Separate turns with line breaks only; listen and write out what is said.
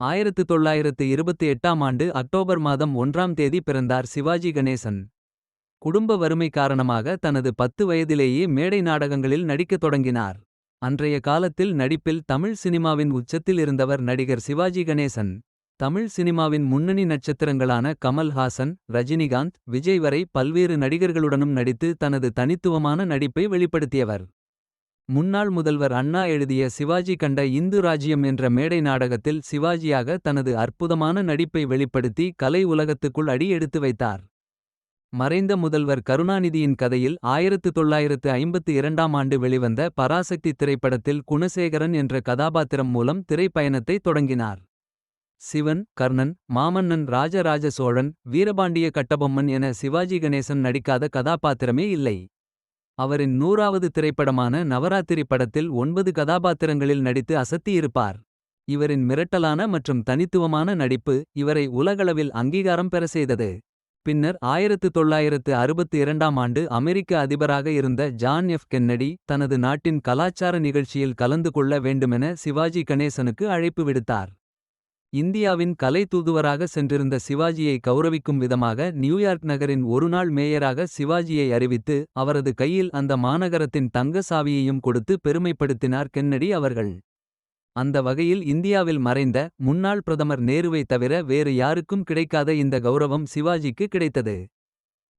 ஆயிரத்து தொள்ளாயிரத்து இருபத்து எட்டாம் ஆண்டு அக்டோபர் மாதம் ஒன்றாம் தேதி பிறந்தார் சிவாஜி கணேசன். குடும்ப வறுமை காரணமாக தனது பத்து வயதிலேயே மேடை நாடகங்களில் நடிக்கத் தொடங்கினார். அன்றைய காலத்தில் நடிப்பில் தமிழ் சினிமாவின் உச்சத்தில் இருந்தவர் நடிகர் சிவாஜி கணேசன். தமிழ் சினிமாவின் முன்னணி நட்சத்திரங்களான கமல்ஹாசன் ரஜினிகாந்த் விஜய் வரை பல்வேறு நடிகர்களுடனும் நடித்து தனது தனித்துவமான நடிப்பை வெளிப்படுத்தியவர். முன்னாள் முதல்வர் அண்ணா எழுதிய சிவாஜி கண்ட இந்து ராஜ்யம் என்ற மேடை நாடகத்தில் சிவாஜியாக தனது அற்புதமான நடிப்பை வெளிப்படுத்தி கலை உலகத்துக்குள் அடி எடுத்து வைத்தார். மறைந்த முதல்வர் கருணாநிதியின் கதையில் ஆயிரத்து தொள்ளாயிரத்து ஐம்பத்து இரண்டாம் ஆண்டு வெளிவந்த பராசக்தி திரைப்படத்தில் குணசேகரன் என்ற கதாபாத்திரம் மூலம் திரைப்பயணத்தை தொடங்கினார். சிவன் கர்ணன் மாமன்னன் ராஜராஜ சோழன் வீரபாண்டிய கட்டபொம்மன் என சிவாஜி கணேசன் நடிக்காத கதாபாத்திரமே இல்லை. அவரின் நூறாவது திரைப்படமான நவராத்திரி படத்தில் ஒன்பது கதாபாத்திரங்களில் நடித்து அசத்தியிருப்பார். இவரின் மிரட்டலான மற்றும் தனித்துவமான நடிப்பு இவரை உலகளவில் அங்கீகாரம் பெற செய்தது. பின்னர் ஆயிரத்து தொள்ளாயிரத்து அறுபத்து இரண்டாம் ஆண்டு அமெரிக்க அதிபராக இருந்த ஜான் எஃப் கென்னடி தனது நாட்டின் கலாச்சார நிகழ்ச்சியில் கலந்து கொள்ள வேண்டுமென சிவாஜி கணேசனுக்கு அழைப்பு விடுத்தார். இந்தியாவின் கலை தூதுவராக சென்றிருந்த சிவாஜியை கௌரவிக்கும் விதமாக நியூயார்க் நகரின் ஒருநாள் மேயராக சிவாஜியை அறிவித்து அவரது கையில் அந்த மாநகரத்தின் தங்க சாவியையும் கொடுத்து பெருமைப்படுத்தினார் கென்னடி அவர்கள். அந்த வகையில் இந்தியாவில் மறைந்த முன்னாள் பிரதமர் நேருவை தவிர வேறு யாருக்கும் கிடைக்காத இந்த கௌரவம் சிவாஜிக்கு கிடைத்தது.